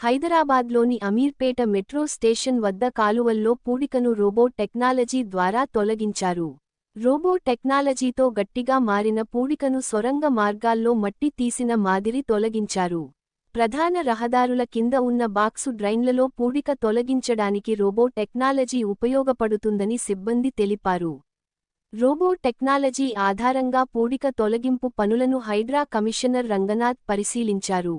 హైదరాబాద్లోని Ameerpet metro station వద్ద కాలువల్లో పూడికను రోబో టెక్నాలజీ ద్వారా తొలగించారు. రోబో టెక్నాలజీతో గట్టిగా మారిన పూడికను సొరంగ మార్గాల్లో మట్టి తీసిన మాదిరి తొలగించారు. ప్రధాన రహదారుల కింద ఉన్న బాక్సు డ్రైన్లలో పూడిక తొలగించడానికి రోబో టెక్నాలజీ ఉపయోగపడుతుందని సిబ్బంది తెలిపారు. రోబో టెక్నాలజీ ఆధారంగా పూడిక తొలగింపు పనులను హైడ్రా కమిషనర్ రంగనాథ్ పరిశీలించారు.